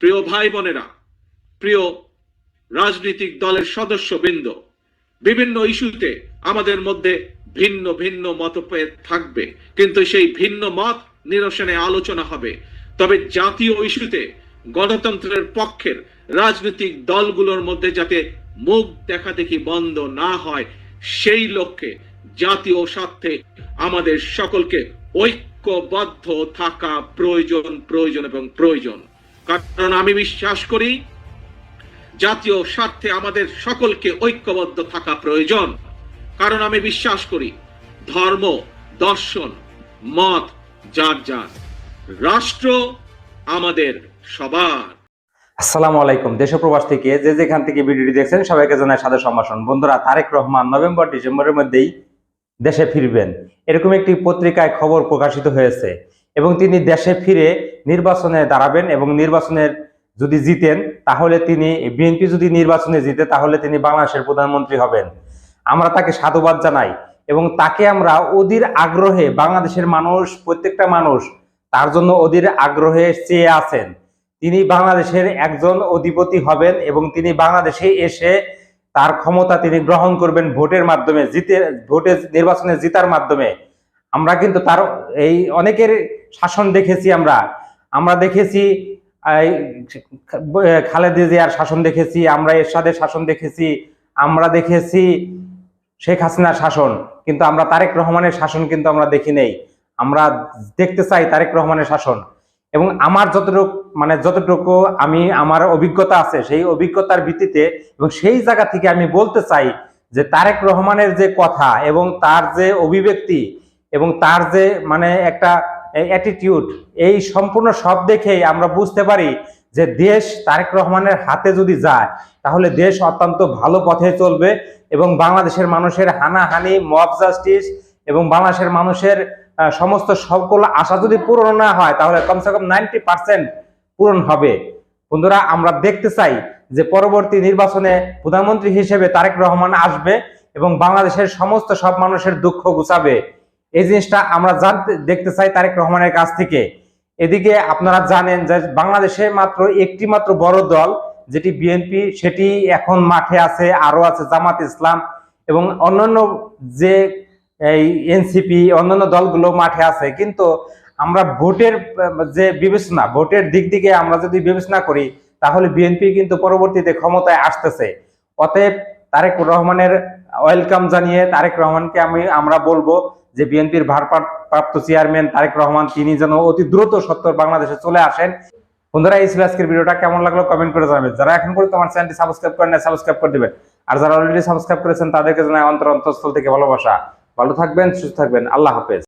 প্রিয় ভাই বোনেরা প্রিয় রাজনৈতিক দলের সদস্যবৃন্দ, বিভিন্ন ইস্যুতে আমাদের মধ্যে ভিন্ন ভিন্ন মতভেদ থাকবে, কিন্তু সেই ভিন্ন মত নিরসনে আলোচনা হবে। তবে জাতীয় ইস্যুতে গণতন্ত্রের পক্ষের রাজনৈতিক দলগুলোর মধ্যে যাতে মুখ দেখা দেখি বন্ধ না হয়, সেই লক্ষ্যে জাতীয় স্বার্থে আমাদের সকলকে ঐক্যবদ্ধ থাকা প্রয়োজন প্রয়োজন এবং প্রয়োজন। কারণ আমি বিশ্বাস করি, জাতীয় স্বার্থে আমাদের সকলকে ঐক্যবদ্ধ থাকা প্রয়োজন। কারণ আমি বিশ্বাস করি, ধর্ম, দর্শন, মত, যার যার, রাষ্ট্র আমাদের সবার। আসসালামু আলাইকুম, দেশ প্রবাস থেকে যে যেখান থেকে ভিডিওটি দেখছেন, সবাইকে জানাই সাদা সম্ভাষণ। বন্ধুরা, তারেক রহমান নভেম্বর, ডিসেম্বরের মধ্যেই দেশে ফিরবেন। এরকম একটি পত্রিকায় খবর প্রকাশিত হয়েছে। এবং তিনি দেশে ফিরে নির্বাচনে দাঁড়াবেন এবং নির্বাচনের যদি জিতেন, তাহলে তিনি, বিএনপি যদি নির্বাচনে জিতে, তাহলে তিনি বাংলাদেশের প্রধানমন্ত্রী হবেন। আমরা তাকে সাধুবাদ জানাই এবং তাকে আমরা অধীর আগ্রহে বাংলাদেশের মানুষ, প্রত্যেকটা মানুষ তার জন্য অধীর আগ্রহে চেয়ে আছেন। তিনি বাংলাদেশের একজন অধিপতি হবেন এবং তিনি বাংলাদেশে এসে তার ক্ষমতা তিনি গ্রহণ করবেন ভোটের মাধ্যমে, জিতে, ভোটে নির্বাচনে জিতার মাধ্যমে। আমরা কিন্তু তার, এই অনেকের শাসন দেখেছি আমরা। আমরা দেখেছি খালেদা জিয়ার শাসন দেখেছি, আমরা এরশাদের শাসন দেখেছি, আমরা দেখেছি শেখ হাসিনার শাসন, কিন্তু আমরা তারেক রহমানের শাসন কিন্তু আমরা দেখি নেই। আমরা দেখতে চাই তারেক রহমানের শাসন। এবং আমার যতটুকু মানে যতটুকু আমি, আমার অভিজ্ঞতা আছে, সেই অভিজ্ঞতার ভিত্তিতে এবং সেই জায়গা থেকে আমি বলতে চাই যে তারেক রহমানের যে কথা এবং তার যে অভিব্যক্তি এবং তার যে মানে একটা অ্যাটিটিউড এই সম্পূর্ণ সব দেখেই আমরা বুঝতে পারি যে দেশ তারেক রহমানের হাতে যদি যায়, তাহলে দেশ অত্যন্ত ভালো পথে চলবে এবং বাংলাদেশের মানুষের হানাহানি মব জাস্টিস এবং বাংলাদেশের মানুষের সমস্ত সকল আশা যদি পূরণ না হয়, তাহলে কমসে কম নাইনটি পার্সেন্ট পূরণ হবে। বন্ধুরা, আমরা দেখতে চাই যে পরবর্তী নির্বাচনে প্রধানমন্ত্রী হিসেবে তারেক রহমান আসবে এবং বাংলাদেশের সমস্ত সব মানুষের দুঃখ গুছাবে। এই জিনিসটা আমরা জানতে, দেখতে চাই তারেক রহমানের কাছ থেকে। এদিকে আপনারা জানেন যে বাংলাদেশে মাত্র একটি মাত্র বড় দল, যেটি বিএনপি, সেটি এখন মাঠে আছে আরও আছে জামাত ইসলাম এবং অন্যান্য যে এই এনসিপি, অন্যান্য দলগুলো মাঠে আছে। কিন্তু আমরা ভোটের, যে বিবেচনা, ভোটের দিক দিকে আমরা যদি বিবেচনা করি, তাহলে বিএনপি কিন্তু পরবর্তীতে ক্ষমতায় আসতেছে। অতএব তারেক রহমানের ওয়েলকাম জানিয়ে তারেক রহমানকে আমি, আমরা বলব যে বিএনপির ভারপ্রাপ্ত চেয়ারম্যান তারেক রহমান, তিনি যেন অতি দ্রুত সত্তর বাংলাদেশে চলে আসেন। বন্ধুরা, এই ছিল আজকের ভিডিওটা। কেমন লাগল কমেন্ট করে জানাবেন। যারা এখন পর্যন্ত আমার চ্যানেলটি সাবস্ক্রাইব করেন সাবস্ক্রাইব করে দেবেন। আর যারা অলরেডি সাবস্ক্রাইব করেছেন, তাদেরকে জানাই অন্তর অন্তঃস্থল থেকে ভালোবাসা। ভালো থাকবেন, সুস্থ থাকবেন। আল্লাহ হাফেজ।